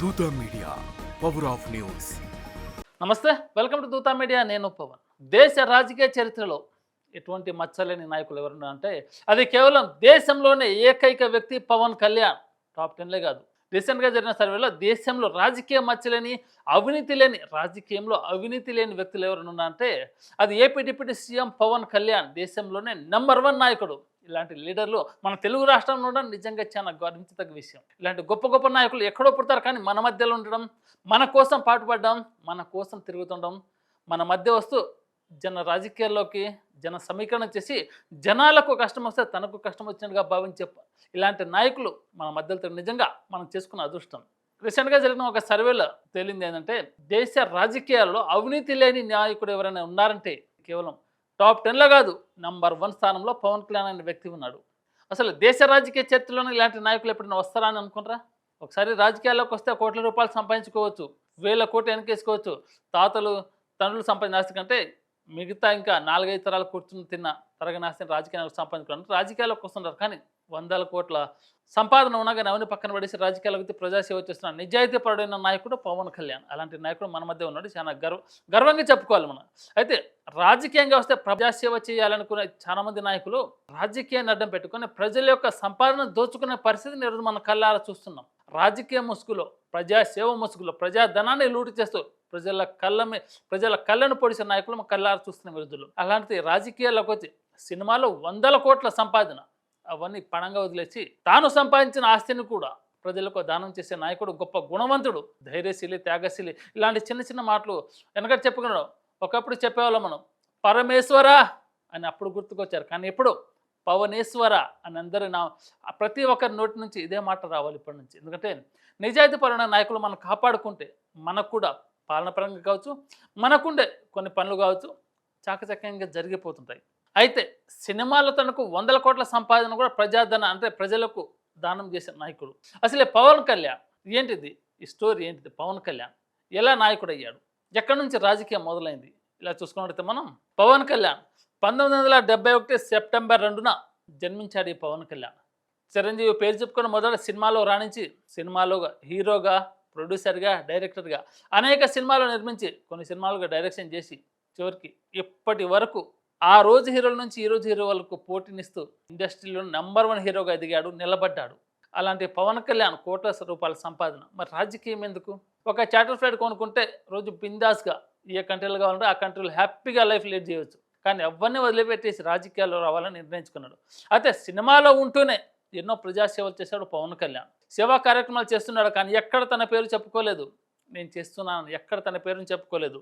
Dootha media power of news. నమస్తే welcome to Dootha media నేను పవన్. దేశ రాజకీయ చరిత్రలో ఎటువంటి మచ్చలేని నాయకులు ఎవరున్నా అంటే అది కేవలం దేశంలోనే ఏకైక వ్యక్తి పవన్ కళ్యాణ్. టాప్ టెన్లే కాదు. రీసెంట్గా జరిగిన సర్వేలో దేశంలో రాజకీయ మచ్చలేని అవినీతి లేని రాజకీయంలో అవినీతి లేని వ్యక్తులు ఎవరున్నా అంటే అది AP deputy CM Pawan Kalyan దేశంలోనే నెంబర్ వన్ నాయకుడు. ఇలాంటి లీడర్లు మన తెలుగు రాష్ట్రంలో ఉండడం నిజంగా చాలా గర్వించదగ్గ విషయం. ఇలాంటి గొప్ప గొప్ప నాయకులు ఎక్కడో పుడతారు కానీ మన మధ్యలో ఉండడం మన కోసం పాటుపడడం మన కోసం తిరుగుతుండడం మన మధ్య వస్తూ జన రాజకీయాల్లోకి జన సమీకరణ చేసి జనాలకు కష్టం వస్తే తనకు కష్టం వచ్చినట్టుగా భావించే ఇలాంటి నాయకులు మన మధ్యలో నిజంగా మనం చేసుకున్న అదృష్టం. రీసెంట్గా జరిగిన ఒక సర్వేలో తేలింది ఏంటంటే దేశ రాజకీయాల్లో అవినీతి లేని నాయకుడు ఎవరైనా ఉన్నారంటే కేవలం టాప్ టెన్లో కాదు నంబర్ వన్ స్థానంలో పవన్ కళ్యాణ్ అనే వ్యక్తి ఉన్నాడు. అసలు దేశ రాజకీయ చరిత్రలోనే ఇలాంటి నాయకులు ఎప్పుడైనా వస్తారా అని అనుకుంటారా? ఒకసారి రాజకీయాల్లోకి వస్తే కోట్ల రూపాయలు సంపాదించుకోవచ్చు వేల కోట్లు వెనకేసుకోవచ్చు. తాతలు తండ్రులు సంపాదించిన ఆస్తి కంటే మిగతా ఇంకా నాలుగైదు తరాలు కూర్చుని తిన్న తరగని ఆస్తిని రాజకీయాలకు సంపాదించుకోవడానికి రాజకీయాల్లోకి వస్తున్నారు కానీ వందల కోట్ల సంపాదన ఉన్నా కానీ అవన్నీ పక్కన పడేసి రాజకీయాలకు ప్రజాసేవ చేస్తున్న నిజాయితీ పరుడైన నాయకుడు పవన్ కళ్యాణ్. అలాంటి నాయకుడు మన మధ్య ఉన్నాడు. చాలా గర్వ గర్వంగా చెప్పుకోవాలి మనం. అయితే రాజకీయంగా వస్తే ప్రజాసేవ చేయాలనుకునే చాలా మంది నాయకులు రాజకీయాన్ని అడ్డం పెట్టుకుని ప్రజల యొక్క సంపాదన దోచుకునే పరిస్థితిని ఈరోజు మన కళ్ళారా చూస్తున్నాం. రాజకీయ ముసుగులో ప్రజాసేవ ముసుగులో ప్రజాధనాన్ని లూటు చేస్తూ ప్రజల కళ్ళమే ప్రజల కళ్ళను పొడిచే నాయకులు మన కళ్ళారా చూస్తున్నాం విరుద్ధులు అలాంటి రాజకీయాల్లోకి వచ్చి సినిమాలో వందల కోట్ల సంపాదన అవన్నీ పణంగా వదిలేసి తాను సంపాదించిన ఆస్తిని కూడా ప్రజలకు దానం చేసే నాయకుడు గొప్ప గుణవంతుడు ధైర్యశీలి త్యాగశీలి ఇలాంటి చిన్న చిన్న మాటలు వెనకటి చెప్పుకున్నాడు. ఒకప్పుడు చెప్పేవాళ్ళం మనం పరమేశ్వర అని అప్పుడు గుర్తుకొచ్చారు. కానీ ఎప్పుడు? పవనేశ్వర అని అందరూ నా ప్రతి ఒక్కరి నోటి నుంచి ఇదే మాట రావాలి ఇప్పటి నుంచి. ఎందుకంటే నిజాయితీపరమైన నాయకులు మనం కాపాడుకుంటే మనకు కూడా పాలనపరంగా కావచ్చు మనకుండే కొన్ని పనులు కావచ్చు చాకచక్యంగా జరిగిపోతుంటాయి. అయితే సినిమాలో తనకు వందల కోట్ల సంపాదన కూడా ప్రజాధన అంటే ప్రజలకు దానం చేసిన నాయకుడు. అసలే పవన్ కళ్యాణ్ ఏంటిది? ఈ స్టోరీ ఏంటిది? పవన్ కళ్యాణ్ ఎలా నాయకుడు అయ్యాడు ఎక్కడి నుంచి రాజకీయం మొదలైంది? ఇలా చూసుకున్నట్లయితే మనం పవన్ కళ్యాణ్ పంతొమ్మిది వందల డెబ్బై ఒకటి సెప్టెంబర్ రెండున జన్మించాడు ఈ పవన్ కళ్యాణ్. చిరంజీవి పేరు చెప్పుకొని మొదట సినిమాలో రాణించి సినిమాలో హీరోగా ప్రొడ్యూసర్గా డైరెక్టర్గా అనేక సినిమాలు నిర్మించి కొన్ని సినిమాలుగా డైరెక్షన్ చేసి చివరికి ఇప్పటి వరకు ఆ రోజు హీరోల నుంచి ఈ రోజు హీరో వాళ్ళకు పోటీనిస్తూ ఇండస్ట్రీలో నెంబర్ వన్ హీరోగా ఎదిగాడు నిలబడ్డాడు. అలాంటి పవన్ కళ్యాణ్ కోట్ల రూపాయల సంపాదన. మరి రాజకీయం ఎందుకు? ఒక చార్టర్ ఫ్లైట్ కొనుక్కుంటే రోజు బిందాస్గా ఏ కంట్రీలో కావాలంటే ఆ కంట్రీలో హ్యాపీగా లైఫ్ లీడ్ చేయవచ్చు కానీ ఎవరిని వదిలిపెట్టేసి రాజకీయాల్లో రావాలని నిర్ణయించుకున్నాడు. అయితే సినిమాలో ఉంటూనే ఎన్నో ప్రజాసేవలు చేశాడు పవన్ కళ్యాణ్. సేవా కార్యక్రమాలు చేస్తున్నాడు కానీ ఎక్కడ తన పేరు చెప్పుకోలేదు. నేను చేస్తున్నాను ఎక్కడ తన పేరుని చెప్పుకోలేదు.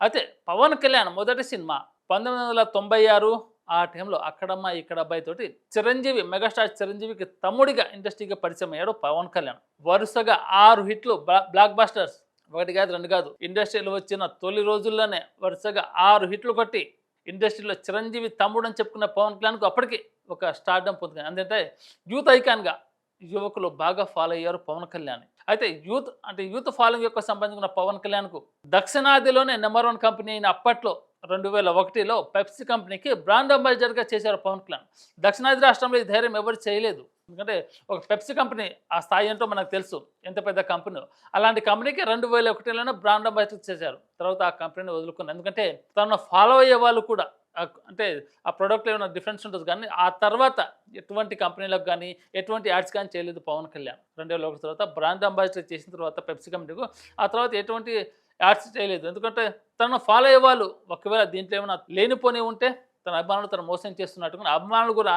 అయితే పవన్ కళ్యాణ్ మొదటి సినిమా పంతొమ్మిది వందల తొంభై ఆరు ఆ టైంలో అక్కడమ్మ ఇక్కడ అబ్బాయి తోటి చిరంజీవి మెగాస్టార్ చిరంజీవికి తమ్ముడిగా ఇండస్ట్రీగా పరిచయం అయ్యాడు పవన్ కళ్యాణ్. వరుసగా ఆరు హిట్లు బ్లాక్ బాస్టర్స్. ఒకటి కాదు రెండు కాదు. ఇండస్ట్రీలో వచ్చిన తొలి రోజుల్లోనే వరుసగా ఆరు హిట్లు కొట్టి ఇండస్ట్రీలో చిరంజీవి తమ్ముడు అని చెప్పుకున్న పవన్ కళ్యాణ్కు అప్పటికి ఒక స్టార్డం పొందుతుంది ఎందుకంటే యూత్ ఐకాన్గా యువకులు బాగా ఫాలో అయ్యారు పవన్ కళ్యాణ్. అయితే యూత్ అంటే యూత్ ఫాలోయింగ్ యొక్క సంబంధించిన పవన్ కళ్యాణ్కు దక్షిణాదిలోనే నెంబర్ వన్ కంపెనీ అయిన అప్పట్లో రెండు వేల ఒకటిలో పెప్సీ కంపెనీకి బ్రాండ్ అంబాసిడర్గా చేశారు పవన్ కళ్యాణ్. దక్షిణాది రాష్ట్రంలో ఈ ధైర్యం ఎవరు చేయలేదు. ఎందుకంటే ఒక పెప్సీ కంపెనీ ఆ స్థాయి ఏంటో మనకు తెలుసు. ఎంత పెద్ద కంపెనీ. అలాంటి కంపెనీకి రెండు వేల ఒకటిలోనే బ్రాండ్ అంబాసిడర్ చేశారు. తర్వాత ఆ కంపెనీని వదులుకున్నారు. ఎందుకంటే తను ఫాలో అయ్యే వాళ్ళు కూడా అంటే ఆ ప్రోడక్ట్లో ఏమైనా డిఫరెన్స్ ఉంటుంది కానీ ఆ తర్వాత ఎటువంటి కంపెనీలకు కానీ ఎటువంటి యాడ్స్ కానీ చేయలేదు పవన్ కళ్యాణ్. రెండు వేల ఒకటి తర్వాత బ్రాండ్ అంబాసిడర్ చేసిన తర్వాత పెప్సీ కంపెనీకు ఆ తర్వాత ఎటువంటి యాడ్స్ చేయలేదు. ఎందుకంటే తను ఫాలో అయ్యే వాళ్ళు ఒకవేళ దీంట్లో ఏమైనా లేనిపోని ఉంటే తన అభిమానులు తను మోసం చేస్తున్నట్టుగా అభిమానులు కూడా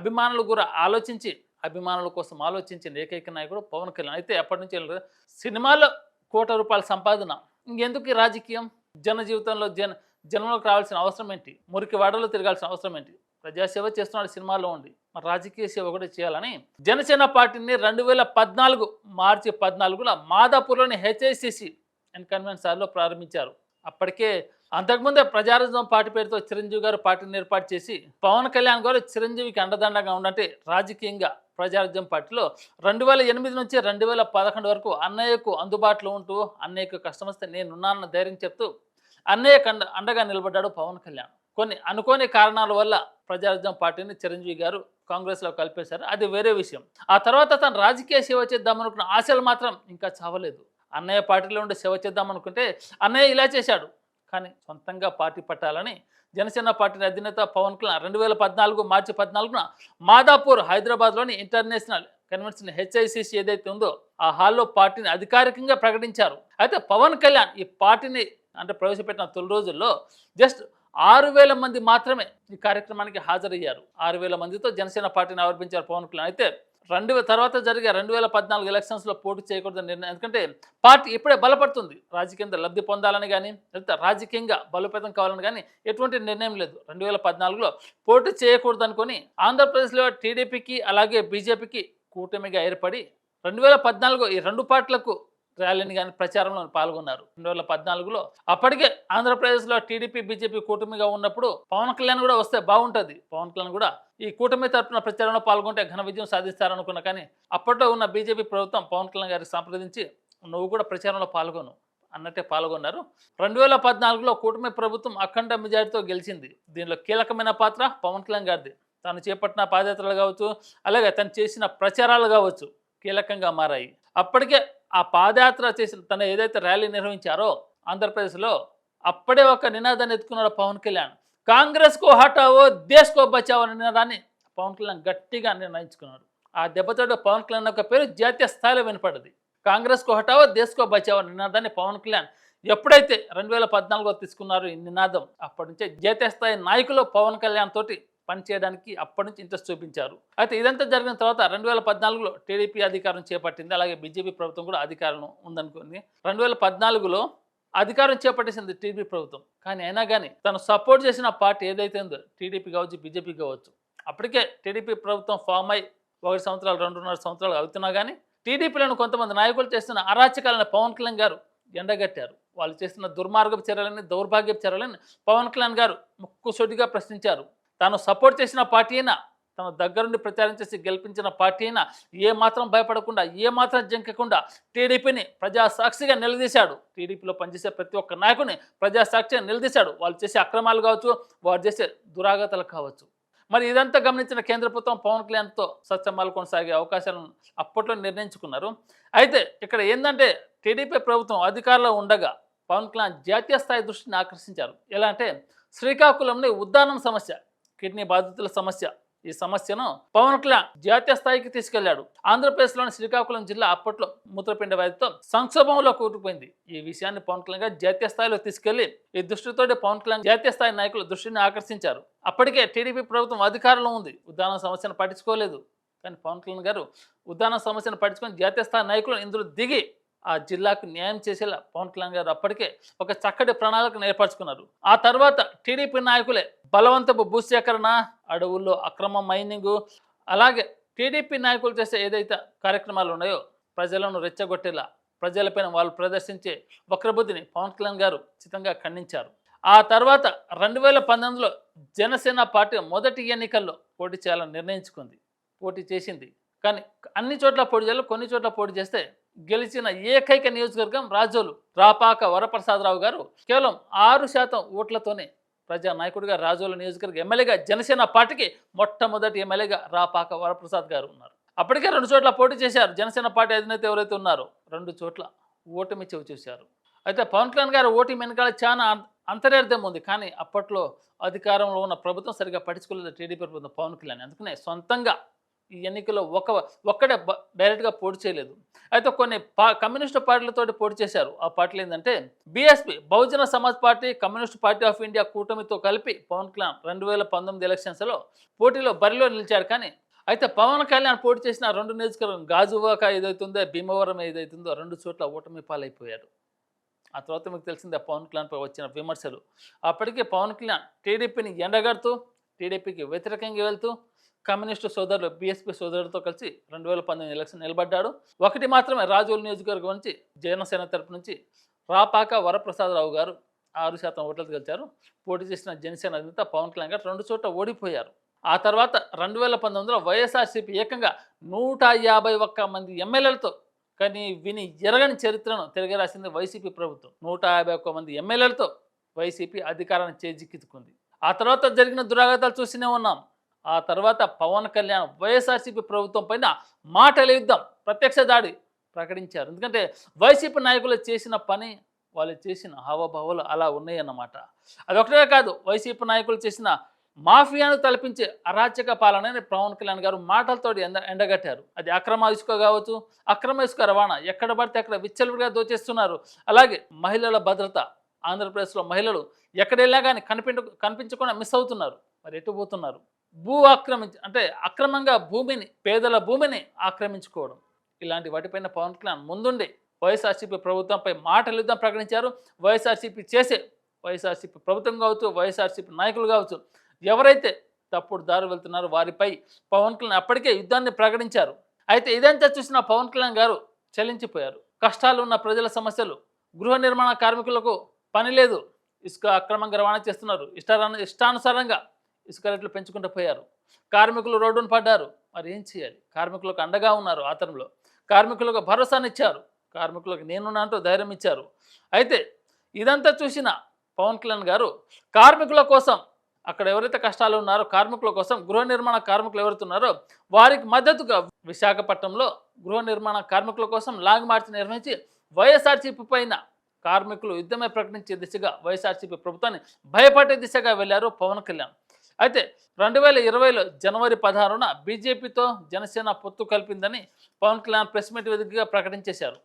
అభిమానులు కూడా ఆలోచించి అభిమానుల కోసం ఆలోచించిన ఏకైక నాయకుడు పవన్ కళ్యాణ్. అయితే ఎప్పటి నుంచి సినిమాలో కోట రూపాయల సంపాదన. ఇంకెందుకు రాజకీయం? జన జీవితంలో జన జనంలోకి రావాల్సిన అవసరం ఏంటి? మురికి వాడలో తిరగాల్సిన అవసరం ఏంటి? ప్రజాసేవ చేస్తున్నాడు సినిమాలో ఉండి. మరి రాజకీయ సేవ కూడా చేయాలని జనసేన పార్టీని రెండు వేల పద్నాలుగు మార్చి పద్నాలుగున మాదాపూర్లోని హెచ్ఐసిసి అండ్ సార్లో ప్రారంభించారు. అప్పటికే అంతకుముందే ప్రజారాజ్యం పార్టీ పేరుతో చిరంజీవి గారు పార్టీని ఏర్పాటు చేసి పవన్ కళ్యాణ్ గారు చిరంజీవికి అండదండగా ఉండంటే రాజకీయంగా ప్రజారాజ్యం పార్టీలో రెండు వేల ఎనిమిది నుంచి రెండు వేల పదకొండు వరకు అన్నయ్యకు అందుబాటులో ఉంటూ అన్నయ్యకు కష్టమస్తే నేనున్నానన్న ధైర్యం చెప్తూ అన్నయ్య కండ అండగా నిలబడ్డాడు పవన్ కళ్యాణ్. కొన్ని అనుకోని కారణాల వల్ల ప్రజారాజ్యం పార్టీని చిరంజీవి గారు కాంగ్రెస్లో కలిపేశారు. అది వేరే విషయం. ఆ తర్వాత తను రాజకీయ సేవ చేద్దామనుకున్న ఆశలు మాత్రం ఇంకా చావలేదు. అన్నయ్య పార్టీలో ఉండి సేవ చేద్దాం అనుకుంటే అన్నయ్య ఇలా చేశాడు. కానీ సొంతంగా పార్టీ పట్టాలని జనసేన పార్టీ అధినేత పవన్ కళ్యాణ్ రెండు వేల పద్నాలుగు మార్చి పద్నాలుగున మాదాపూర్ హైదరాబాద్లోని ఇంటర్నేషనల్ కన్వెన్షన్ హెచ్ఐసిసి ఏదైతే ఉందో ఆ హాల్లో పార్టీని అధికారికంగా ప్రకటించారు. అయితే పవన్ కళ్యాణ్ ఈ పార్టీని అంటే ప్రవేశపెట్టిన తొలి రోజుల్లో జస్ట్ ఆరు వేల మంది మాత్రమే ఈ కార్యక్రమానికి హాజరయ్యారు. ఆరు వేల మందితో జనసేన పార్టీని ఆవిర్భించారు పవన్ కళ్యాణ్. అయితే రెండు తర్వాత జరిగే రెండు వేల పద్నాలుగు ఎలక్షన్స్లో పోటీ చేయకూడదని నిర్ణయం. ఎందుకంటే పార్టీ ఇప్పుడే బలపడుతుంది. రాజకీయంగా లబ్ధి పొందాలని కానీ లేకపోతే రాజకీయంగా బలోపేతం కావాలని కానీ ఎటువంటి నిర్ణయం లేదు. రెండు వేల పద్నాలుగులో పోటీ చేయకూడదు అనుకుని ఆంధ్రప్రదేశ్లో టీడీపీకి అలాగే బీజేపీకి కూటమిగా ఏర్పడి రెండు వేల పద్నాలుగు ఈ రెండు పార్టీలకు ర్యాలీని కానీ ప్రచారంలో పాల్గొన్నారు. రెండు వేల పద్నాలుగులో అప్పటికే ఆంధ్రప్రదేశ్లో టీడీపీ బీజేపీ కూటమిగా ఉన్నప్పుడు పవన్ కళ్యాణ్ కూడా వస్తే బాగుంటుంది. పవన్ కళ్యాణ్ కూడా ఈ కూటమి తరపున ప్రచారంలో పాల్గొంటే ఘన విజయం సాధిస్తారనుకున్నా కానీ అప్పట్లో ఉన్న బీజేపీ ప్రభుత్వం పవన్ కళ్యాణ్ గారికి సంప్రదించి నువ్వు కూడా ప్రచారంలో పాల్గొను అన్నట్టే పాల్గొన్నారు. రెండు వేల పద్నాలుగులో కూటమి ప్రభుత్వం అఖండ మెజారిటీతో గెలిచింది. దీనిలో కీలకమైన పాత్ర పవన్ కళ్యాణ్ గారిది. తాను చేపట్టిన పాదయాత్రలు కావచ్చు అలాగే తను చేసిన ప్రచారాలు కావచ్చు కీలకంగా మారాయి. అప్పటికే ఆ పాదయాత్ర చేసిన తను ఏదైతే ర్యాలీ నిర్వహించారో ఆంధ్రప్రదేశ్లో అప్పుడే ఒక నినాదాన్ని ఎత్తుకున్నాడు పవన్ కళ్యాణ్. కాంగ్రెస్కు హటావో దేశ్కో బచావో అనే నినాదాన్ని పవన్ కళ్యాణ్ గట్టిగా నిర్ణయించుకున్నాడు. ఆ దెబ్బతోటి పవన్ కళ్యాణ్ యొక్క పేరు జాతీయ స్థాయిలో వినపడింది. కాంగ్రెస్కు హటావో దేశ్కో బచావో నినాదాన్ని పవన్ కళ్యాణ్ ఎప్పుడైతే రెండు వేల పద్నాలుగులో తీసుకున్నారు ఈ నినాదం అప్పటి నుంచే జాతీయ స్థాయి నాయకులు పవన్ కళ్యాణ్ తోటి పనిచేయడానికి అప్పటి నుంచి ఇంట్రెస్ట్ చూపించారు. అయితే ఇదంతా జరిగిన తర్వాత రెండు వేల పద్నాలుగులో టీడీపీ అధికారం చేపట్టింది. అలాగే బీజేపీ ప్రభుత్వం కూడా అధికారం ఉందనుకుంది. రెండు వేల పద్నాలుగులో అధికారం చేపట్టేసింది టీడీపీ ప్రభుత్వం. కానీ అయినా కానీ తను సపోర్ట్ చేసిన పార్టీ ఏదైతే ఉందో టీడీపీ కావచ్చు బీజేపీ కావచ్చు అప్పటికే టీడీపీ ప్రభుత్వం ఫామ్ అయి ఒకటి సంవత్సరాలు రెండున్నర సంవత్సరాలు అవుతున్నా కానీ టీడీపీలను కొంతమంది నాయకులు చేస్తున్న అరాచకాలను పవన్ కళ్యాణ్ గారు ఎండగట్టారు. వాళ్ళు చేస్తున్న దుర్మార్గపు చర్యలని దౌర్భాగ్యపు చర్యలని పవన్ కళ్యాణ్ గారు ముక్కుసొడిగా ప్రశ్నించారు. తాను సపోర్ట్ చేసిన పార్టీ అయినా తన దగ్గరుండి ప్రచారం చేసి గెలిపించిన పార్టీ అయినా ఏ మాత్రం భయపడకుండా ఏ మాత్రం జంకకుండా టీడీపీని ప్రజాసాక్షిగా నిలదీశాడు. టీడీపీలో పనిచేసే ప్రతి ఒక్క నాయకుని ప్రజాసాక్షిగా నిలదీశాడు. వాళ్ళు చేసే అక్రమాలు కావచ్చు వారు చేసే దురాగతలు కావచ్చు. మరి ఇదంతా గమనించిన కేంద్ర ప్రభుత్వం పవన్ కళ్యాణ్తో సత్సంబాలు కొనసాగే అవకాశాలను అప్పట్లో నిర్ణయించుకున్నారు. అయితే ఇక్కడ ఏంటంటే టీడీపీ ప్రభుత్వం అధికారంలో ఉండగా పవన్ కళ్యాణ్ జాతీయ స్థాయి దృష్టిని ఆకర్షించారు. ఎలా అంటే శ్రీకాకుళంలో ఉద్దానం సమస్య. కిడ్నీ బాధితుల సమస్య. ఈ సమస్యను పవన్ కళ్యాణ్ జాతీయ స్థాయికి తీసుకెళ్ళాడు. ఆంధ్రప్రదేశ్లోని శ్రీకాకుళం జిల్లా అప్పట్లో మూత్రపిండ వ్యాధితో సంక్షోభంలో కూరుకుపోయింది. ఈ విషయాన్ని పవన్ కళ్యాణ్ గారు జాతీయ స్థాయిలో తీసుకెళ్ళి ఈ దృష్టితోటి పవన్ కళ్యాణ్ జాతీయ స్థాయి నాయకుల దృష్టిని ఆకర్షించారు. అప్పటికే టీడీపీ ప్రభుత్వం అధికారంలో ఉంది. ఉదాహరణ సమస్యను పట్టించుకోలేదు. కానీ పవన్ కళ్యాణ్ గారు ఉదాహరణ సమస్యను పట్టించుకొని జాతీయ స్థాయి నాయకులు ఇందులో దిగి ఆ జిల్లాకు న్యాయం చేసేలా పవన్ కళ్యాణ్ గారు అప్పటికే ఒక చక్కటి ప్రణాళికను ఏర్పరచుకున్నారు. ఆ తర్వాత టీడీపీ నాయకులే బలవంతపు భూసేకరణ అడవుల్లో అక్రమ మైనింగ్ అలాగే టీడీపీ నాయకులు చేసే ఏదైతే కార్యక్రమాలు ఉన్నాయో ప్రజలను రెచ్చగొట్టేలా ప్రజలపైన వాళ్ళు ప్రదర్శించే వక్రబుద్ధిని పవన్ కళ్యాణ్ గారు చితంగా ఖండించారు. ఆ తర్వాత రెండు వేల పంతొమ్మిదిలో జనసేన పార్టీ మొదటి ఎన్నికల్లో పోటీ చేయాలని నిర్ణయించుకుంది. పోటీ చేసింది. కానీ అన్ని చోట్ల పోటీ చేయాలి కొన్ని చోట్ల పోటీ చేస్తే గెలిచిన ఏకైక నియోజకవర్గం రాజోలు రాపాక వరప్రసాదరావు గారు. కేవలం ఆరు శాతం ఓట్లతోనే ప్రజా నాయకుడిగా రాజోల నియోజకవర్గ ఎమ్మెల్యేగా జనసేన పార్టీకి మొట్టమొదటి ఎమ్మెల్యేగా రాపాక వరప్రసాద్ గారు ఉన్నారు. అప్పటికే రెండు చోట్ల పోటీ చేశారు. జనసేన పార్టీ అధినేత ఎవరైతే ఉన్నారో రెండు చోట్ల ఓటమి చెవి చూశారు. అయితే పవన్ కళ్యాణ్ గారు ఓటమి వెనకాల చాలా అం- అంతరార్థం ఉంది. కానీ అప్పట్లో అధికారంలో ఉన్న ప్రభుత్వం సరిగా పట్టించుకోలేదు టీడీపీ ప్రభుత్వం పవన్ కళ్యాణ్. అందుకనే సొంతంగా ఈ ఎన్నికల్లో ఒక ఒక్కడే బ- డైరెక్ట్గా పోటీ చేయలేదు. అయితే కొన్ని పా కమ్యూనిస్టు పార్టీలతో పోటీ చేశారు. ఆ పార్టీలు ఏంటంటే BSP Bahujan Samaj party communist party of India కూటమితో కలిపి పవన్ కళ్యాణ్ రెండు వేల పంతొమ్మిది ఎలక్షన్స్లో పోటీలో బరిలో నిలిచారు కానీ అయితే పవన్ కళ్యాణ్ పోటీ చేసిన రెండు నియోజకవర్గం గాజువాక ఏదైతుందో భీమవరం ఏదైతుందో రెండు చోట్ల ఓటమి పాలైపోయారు. ఆ తర్వాత మీకు తెలిసిందే పవన్ కళ్యాణ్పై వచ్చిన విమర్శలు. అప్పటికే పవన్ కళ్యాణ్ టీడీపీని ఎండగడుతూ టీడీపీకి వ్యతిరేకంగా వెళ్తూ కమ్యూనిస్టు సోదరులు బీఎస్పీ సోదరులతో కలిసి రెండు వేల పంతొమ్మిది ఎలక్షన్ నిలబడ్డాడు. ఒకటి మాత్రమే రాజోలు నియోజకవర్గం నుంచి జనసేన తరపు నుంచి రాపాక వరప్రసాదరావు గారు ఆరు శాతం ఓట్లతో గెలిచారు. పోటీ చేసిన జనసేన అధినేత పవన్ కళ్యాణ్ గారు రెండు చోట్ల ఓడిపోయారు. ఆ తర్వాత రెండు వేల పంతొమ్మిదిలో వైఎస్ఆర్సీపీ ఏకంగా నూట యాభై ఒక్క మంది ఎమ్మెల్యేలతో కానీ విని ఎరగని చరిత్రను తిరగరాసింది వైసీపీ ప్రభుత్వం. నూట యాభై ఒక్క మంది ఎమ్మెల్యేలతో వైసీపీ అధికారాన్ని చేజిక్కించుకుంది. ఆ తర్వాత జరిగిన దురాఘాతాలు చూస్తూనే ఉన్నాం. ఆ తర్వాత పవన్ కళ్యాణ్ వైఎస్ఆర్సీపీ ప్రభుత్వం పైన మాటల యుద్ధం ప్రత్యక్ష దాడి ప్రకటించారు. ఎందుకంటే వైసీపీ నాయకులు చేసిన పని వాళ్ళు చేసిన హావభావాలు అలా ఉన్నాయన్నమాట. అదొకటే కాదు వైసీపీ నాయకులు చేసిన మాఫియాను తలపించే అరాచక పాలనని పవన్ కళ్యాణ్ గారు మాటలతోటి ఎండ ఎండగట్టారు. అది అక్రమ ఇసుక కావచ్చు అక్రమ ఇసుక రవాణా ఎక్కడ పడితే అక్కడ విచ్చలవిడిగా దోచేస్తున్నారు. అలాగే మహిళల భద్రత ఆంధ్రప్రదేశ్లో మహిళలు ఎక్కడ వెళ్ళా కానీ కనిపించ కనిపించకుండా మిస్ అవుతున్నారు. మరి ఎటు పోతున్నారు? భూ ఆక్రమించ అంటే అక్రమంగా భూమిని పేదల భూమిని ఆక్రమించుకోవడం. ఇలాంటి వాటిపైన పవన్ కళ్యాణ్ ముందుండి వైఎస్ఆర్సీపీ ప్రభుత్వంపై మాటలు యుద్ధం ప్రకటించారు. వైఎస్ఆర్సీపీ చేసే వైఎస్ఆర్సీపీ ప్రభుత్వం కావచ్చు వైఎస్ఆర్సీపీ నాయకులు కావచ్చు ఎవరైతే తప్పుడు దారి వెళ్తున్నారో వారిపై పవన్ కళ్యాణ్ అప్పటికే యుద్ధాన్ని ప్రకటించారు. అయితే ఇదంతా చూసిన పవన్ కళ్యాణ్ గారు చలించిపోయారు. కష్టాలు ఉన్న ప్రజల సమస్యలు గృహ నిర్మాణ కార్మికులకు పని లేదు. ఇసుక అక్రమంగా రవాణా చేస్తున్నారు. ఇష్టారా ఇష్టానుసారంగా ఇసుక రేట్లు పెంచుకుంటూ పోయారు. కార్మికులు రోడ్డును పడ్డారు. మరి ఏం చేయాలి? కార్మికులకు అండగా ఉన్నారు ఆతరంలో కార్మికులకు భరోసానిచ్చారు. కార్మికులకు నేనున్నాంటూ ధైర్యం ఇచ్చారు. అయితే ఇదంతా చూసిన పవన్ కళ్యాణ్ గారు కార్మికుల కోసం అక్కడ ఎవరైతే కష్టాలు ఉన్నారో కార్మికుల కోసం గృహ నిర్మాణ కార్మికులు ఎవరైతే ఉన్నారో వారికి మద్దతుగా విశాఖపట్నంలో గృహ నిర్మాణ కార్మికుల కోసం లాంగ్ మార్చ్ నిర్వహించి వైఎస్ఆర్సీపీ పైన కార్మికులు యుద్ధమే ప్రకటించే దిశగా వైఎస్ఆర్సీపీ ప్రభుత్వాన్ని భయపడే దిశగా వెళ్ళారు పవన్ కళ్యాణ్. అయితే రెండు వేల ఇరవైలో జనవరి పదహారున బీజేపీతో జనసేన పొత్తు కలిపిందని పవన్ కళ్యాణ్ ప్రెస్ మీట్ వేదికగా ప్రకటించేశారు.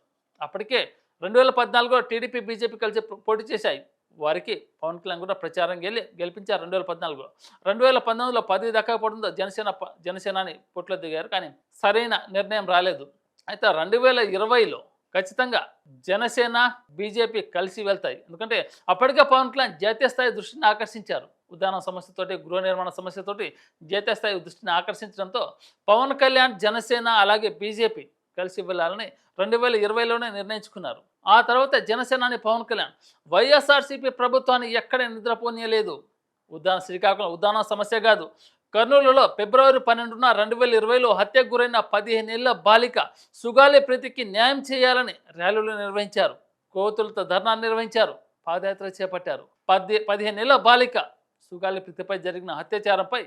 అప్పటికే రెండు వేల పద్నాలుగులో టీడీపీ బీజేపీ కలిసి పోటీ చేశాయి. వారికి పవన్ కళ్యాణ్ కూడా ప్రచారం గెలి గెలిపించారు రెండు వేల పద్నాలుగులో. రెండు వేల పంతొమ్మిదిలో పదవి దక్కకపోవడంతో జనసేన ప- జనసేనాని పొట్లో దిగారు. కానీ సరైన నిర్ణయం రాలేదు. అయితే రెండు వేల ఇరవైలో ఖచ్చితంగా జనసేన బీజేపీ కలిసి వెళ్తాయి. ఎందుకంటే అప్పటికే పవన్ కళ్యాణ్ జాతీయ స్థాయి దృష్టిని ఆకర్షించారు. ఉద్యాన సమస్యతోటి గృహ నిర్మాణ సమస్యతోటి జాతీయ స్థాయి దృష్టిని ఆకర్షించడంతో పవన్ కళ్యాణ్ జనసేన అలాగే బీజేపీ కలిసి వెళ్ళాలని రెండు వేల ఇరవైలోనే నిర్ణయించుకున్నారు. ఆ తర్వాత జనసేనాని పవన్ కళ్యాణ్ వైఎస్ఆర్సీపీ ప్రభుత్వాన్ని ఎక్కడ నిద్రపోనీయలేదు. ఉద్దాన శ్రీకాకుళం ఉద్దాన సమస్య కాదు. కర్నూలులో ఫిబ్రవరి పన్నెండున రెండు వేల ఇరవైలో హత్యకు గురైన పదిహేనేళ్ళ బాలిక సుగాలి ప్రీతికి న్యాయం చేయాలని ర్యాలీలు నిర్వహించారు. కోతులతో ధర్నా నిర్వహించారు. పాదయాత్ర చేపట్టారు. పది పదిహేనేళ్ళ బాలిక సుగాలి ప్రీతిపై జరిగిన అత్యాచారంపై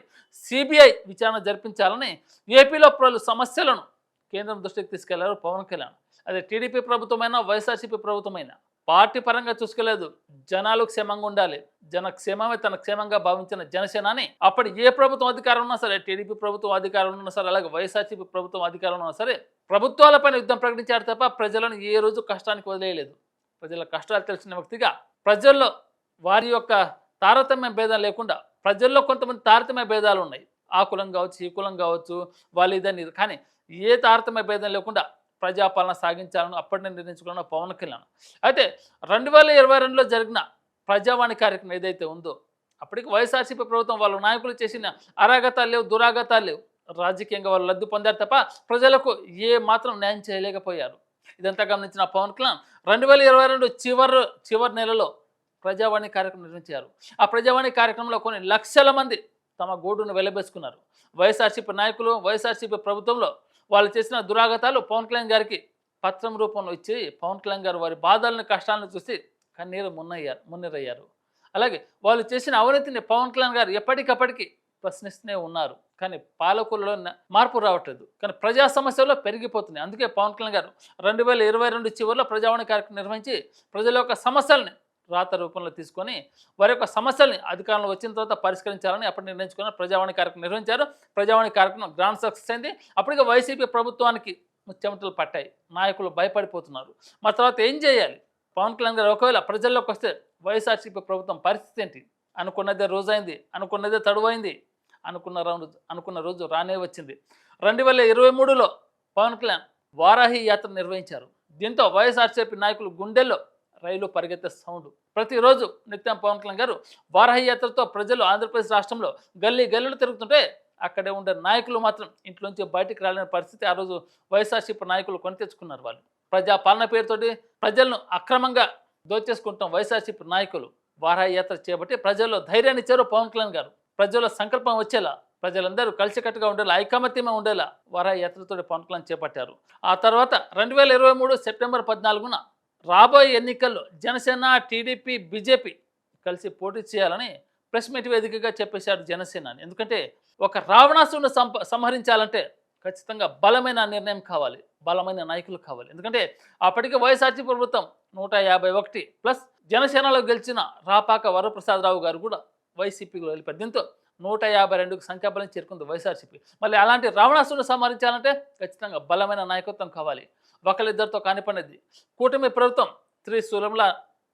సిబిఐ విచారణ జరిపించాలని ఏపీలో పలు సమస్యలను కేంద్రం దృష్టికి తీసుకెళ్ళారు పవన్ కళ్యాణ్. అదే టీడీపీ ప్రభుత్వమైనా వైఎస్ఆర్సీపీ ప్రభుత్వమైనా పార్టీ పరంగా చూసుకోలేదు జనాలు క్షేమంగా ఉండాలి. జన క్షేమమే తన క్షేమంగా భావించిన జనసేనాని అప్పటి ఏ ప్రభుత్వం అధికారం ఉన్నా సరే టీడీపీ ప్రభుత్వం అధికారం ఉన్నా సరే అలాగే వైఎస్ఆర్సీపీ ప్రభుత్వం అధికారం ఉన్నా సరే ప్రభుత్వాలపైన యుద్ధం ప్రకటించారు తప్ప ప్రజలను ఏ రోజు కష్టానికి వదిలేయలేదు. ప్రజల కష్టాలు తెలిసిన వ్యక్తిగా ప్రజల్లో వారి యొక్క తారతమ్య భేదాలు లేకుండా ప్రజల్లో కొంతమంది తారతమ్య భేదాలు ఉన్నాయి. ఆ కులం కావచ్చు ఈ కులం కావచ్చు వాళ్ళు ఇదని ఇది. కానీ ఏ తారతమ్య భేదం లేకుండా ప్రజాపాలన సాగించాలని అప్పటినే నిర్ణయించుకున్న పవన్ కళ్యాణ్ అయితే రెండు వేల ఇరవై రెండులో జరిగిన ప్రజావాణి కార్యక్రమం ఏదైతే ఉందో అప్పటికి వైఎస్ఆర్సీపీ ప్రభుత్వం వాళ్ళ నాయకులు చేసిన అరాగతాలు లేవు దురాగతాలు లేవు. రాజకీయంగా వాళ్ళు లబ్ధి పొందారు తప్ప ప్రజలకు ఏ మాత్రం న్యాయం చేయలేకపోయారు. ఇదంతా గమనించిన పవన్ కళ్యాణ్ రెండు వేల ఇరవై రెండు చివరి చివరి నెలలో ప్రజావాణి కార్యక్రమం నిర్వహించారు. ఆ ప్రజావాణి కార్యక్రమంలో కొన్ని లక్షల మంది తమ గోడును వెలబెసుకున్నారు. వైఎస్ఆర్సీపీ నాయకులు వైఎస్ఆర్సీపీ ప్రభుత్వంలో వాళ్ళు చేసిన దురాగతాలు పవన్ కళ్యాణ్ గారికి పత్రం రూపంలో ఇచ్చి పవన్ కళ్యాణ్ గారు వారి బాధలను కష్టాలను చూసి కన్నీరు మున్నయ్యారు మున్నీరయ్యారు. అలాగే వాళ్ళు చేసిన అవినీతిని పవన్ కళ్యాణ్ గారు ఎప్పటికప్పటికి ప్రశ్నిస్తూనే ఉన్నారు. కానీ పాలకులలో మార్పు రావట్లేదు. కానీ ప్రజా సమస్యల్లో పెరిగిపోతున్నాయి. అందుకే పవన్ కళ్యాణ్ గారు రెండు వేల ఇరవై రెండు చివరిలో ప్రజావాణి కార్యక్రమం నిర్వహించి ప్రజల యొక్క సమస్యల్ని రాత రూపంలో తీసుకొని వారి యొక్క సమస్యల్ని అధికారంలో వచ్చిన తర్వాత పరిష్కరించాలని అప్పుడు నిర్ణయించుకున్న ప్రజావాణి కార్యక్రమం నిర్వహించారు. ప్రజావాణి కార్యక్రమం గ్రాండ్ సక్సెస్ అయింది అప్పటికే వైసీపీ ప్రభుత్వానికి చెమటలు పట్టాయి. నాయకులు భయపడిపోతున్నారు. మరి తర్వాత ఏం చేయాలి? పవన్ కళ్యాణ్ గారు ఒకవేళ ప్రజల్లోకి వస్తే వైఎస్ఆర్సీపీ ప్రభుత్వం పరిస్థితి ఏంటి? అనుకున్నదే రోజైంది అనుకున్నదే తడువైంది అనుకున్న రోజు అనుకున్న రోజు రానే వచ్చింది. రెండు వేల ఇరవై మూడులో పవన్ కళ్యాణ్ వారాహి యాత్ర నిర్వహించారు. దీంతో వైఎస్ఆర్సీపీ నాయకులు గుండెల్లో రైలు పరిగెత్తే సౌండ్. ప్రతిరోజు నిత్యం పవన్ కళ్యాణ్ గారు వారహయాత్రతో ప్రజలు ఆంధ్రప్రదేశ్ రాష్ట్రంలో గల్లీ గల్లీలు తిరుగుతుంటే అక్కడే ఉండే నాయకులు మాత్రం ఇంట్లోంచి బయటికి రాలేని పరిస్థితి ఆ రోజు వైఎస్ఆర్సీపీ నాయకులు కొని తెచ్చుకున్నారు వాళ్ళు. ప్రజా పాలన పేరుతోటి ప్రజలను అక్రమంగా దోచేసుకుంటాం వైఎస్ఆర్సీపీ నాయకులు వారాహి యాత్ర చేపట్టి ప్రజల్లో ధైర్యాన్ని ఇచ్చారు పవన్ కళ్యాణ్ గారు. ప్రజల్లో సంకల్పం వచ్చేలా ప్రజలందరూ కలిసికట్టుగా ఉండేలా ఐకమత్యమే ఉండేలా వారాహి పవన్ కళ్యాణ్ చేపట్టారు. ఆ తర్వాత రెండు వేల ఇరవై మూడు సెప్టెంబర్ పద్నాలుగున రాబోయే ఎన్నికల్లో జనసేన టీడీపీ బీజేపీ కలిసి పోటీ చేయాలని ప్రెస్ మీట్ వేదికగా చెప్పేశారు జనసేన. ఎందుకంటే ఒక రావణాసుని సంప సంహరించాలంటే ఖచ్చితంగా బలమైన నిర్ణయం కావాలి. బలమైన నాయకులు కావాలి. ఎందుకంటే అప్పటికే వైఎస్ఆర్సీ ప్రభుత్వం నూట యాభై ఒకటి ప్లస్ జనసేనలో గెలిచిన రాపాక వరప్రసాదరావు గారు కూడా వైసీపీలో వెళ్ళిపోయారు దీంతో నూట యాభై రెండుకు సంఖ్యాబలం చేరుకుంది వైఎస్ఆర్సీపీ. మళ్ళీ అలాంటి రావణాసుని సంహరించాలంటే ఖచ్చితంగా బలమైన నాయకత్వం కావాలి. ఒకళ్ళిద్దరితో కానిపడినది కూటమి ప్రభుత్వం త్రిశూలంలా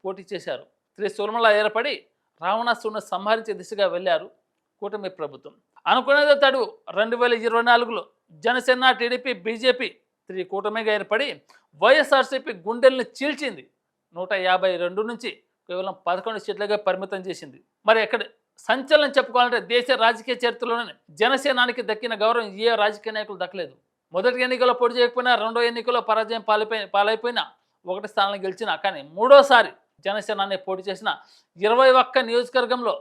పోటీ చేశారు. త్రిశూలంలా ఏర్పడి రావణాసును సంహరించే దిశగా వెళ్ళారు కూటమి ప్రభుత్వం. అనుకునేదో తడు రెండు వేల ఇరవై నాలుగులో జనసేన టీడీపీ బీజేపీ త్రి కూటమిగా ఏర్పడి వైఎస్ఆర్సీపీ గుండెల్ని చీల్చింది. నూట యాభై రెండు నుంచి కేవలం పదకొండు సీట్లుగా పరిమితం చేసింది. మరి ఎక్కడ సంచలనం చెప్పుకోవాలంటే దేశ రాజకీయ చరిత్రలోనే జనసేనానికి దక్కిన గౌరవం ఏ రాజకీయ నాయకులు దక్కలేదు. మొదటి ఎన్నికల్లో పోటీ చేయకపోయినా రెండో ఎన్నికలో పరాజయం పాలైపోయి పాలైపోయినా ఒకటి స్థానం గెలిచినా కానీ మూడోసారి జనసేనాన్ని పోటీ చేసిన ఇరవై ఒక్క నియోజకవర్గంలో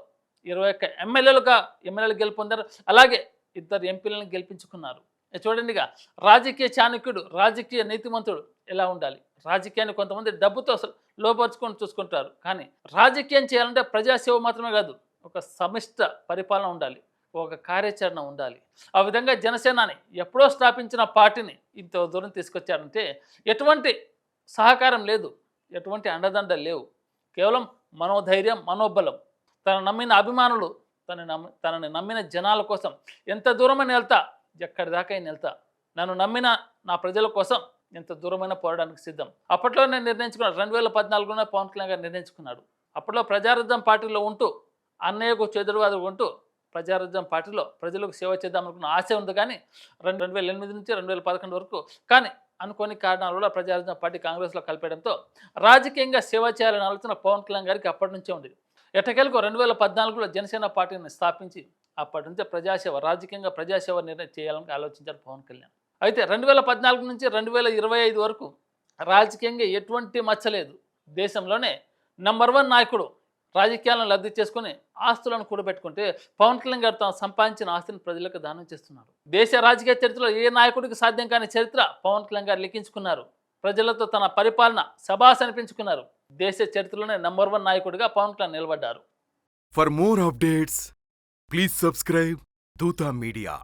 ఇరవై ఒక్క ఎమ్మెల్యేలుగా ఎమ్మెల్యేలు గెలుపొందారు. అలాగే ఇద్దరు ఎంపీలను గెలిపించుకున్నారు. చూడండిగా రాజకీయ చాణక్యుడు రాజకీయ నీతిమంతుడు ఎలా ఉండాలి? రాజకీయాన్ని కొంతమంది డబ్బుతో లోపరుచుకొని చూసుకుంటారు. కానీ రాజకీయం చేయాలంటే ప్రజాసేవ మాత్రమే కాదు ఒక సమిష్ట పరిపాలన ఉండాలి. ఒక కార్యాచరణ ఉండాలి. ఆ విధంగా జనసేనని ఎప్పుడో స్థాపించిన పార్టీని ఇంత దూరం తీసుకొచ్చారంటే ఎటువంటి సహకారం లేదు. ఎటువంటి అండదండలు లేవు. కేవలం మనోధైర్యం మనోబలం. తన నమ్మిన అభిమానులు తన నమ్మి తనని నమ్మిన జనాల కోసం ఎంత దూరమైన వెళ్తా? ఎక్కడి దాకా వెళ్తా. నన్ను నమ్మిన నా ప్రజల కోసం ఎంత దూరమైన పోరాడానికి సిద్ధం? అప్పట్లో నేను నిర్ణయించుకున్నాను రెండు వేల పద్నాలుగులో పవన్ కళ్యాణ్ గారు నిర్ణయించుకున్నాడు. అప్పట్లో ప్రజారాజ్యం పార్టీలో ఉంటూ అన్నయ్యకు చెదురువాదు ఉంటూ ప్రజారాజ్యం పార్టీలో ప్రజలకు సేవ చేద్దాం అనుకున్న ఆశ ఉంది కానీ రెండు రెండు వేల ఎనిమిది నుంచి రెండు వేల పదకొండు వరకు. కానీ అనుకోని కారణాల వల్ల ప్రజారాజ్యం పార్టీ కాంగ్రెస్లో కలిపేయడంతో రాజకీయంగా సేవ చేయాలనే ఆలోచన పవన్ కళ్యాణ్ గారికి అప్పటి నుంచే ఉండేది ఎట్టకేలకు రెండు వేల పద్నాలుగులో జనసేన పార్టీని స్థాపించి అప్పటి నుంచే ప్రజాసేవ రాజకీయంగా ప్రజాసేవ నిర్ణయం చేయాలని ఆలోచించారు పవన్ కళ్యాణ్. అయితే రెండు వేల పద్నాలుగు నుంచి రెండు వేల ఇరవై ఐదు వరకు రాజకీయంగా ఎటువంటి మచ్చలేదు దేశంలోనే నంబర్ వన్ నాయకుడు రాజకీయాలను లబ్ధి చేసుకుని ఆస్తులను కూడబెట్టుకుంటే పవన్ కళ్యాణ్ గారు తాను సంపాదించిన ఆస్తిని ప్రజలకు దానం చేస్తున్నారు. దేశ రాజకీయ చరిత్రలో ఏ నాయకుడికి సాధ్యం కాని చరిత్ర పవన్ కళ్యాణ్ గారు లిఖించుకున్నారు. ప్రజలతో తన పరిపాలన సభాస్ అనిపించుకున్నారు. దేశ చరిత్రలోనే నంబర్ వన్ నాయకుడిగా పవన్ కళ్యాణ్ నిలబడ్డారు. For more updates please subscribe Dootha media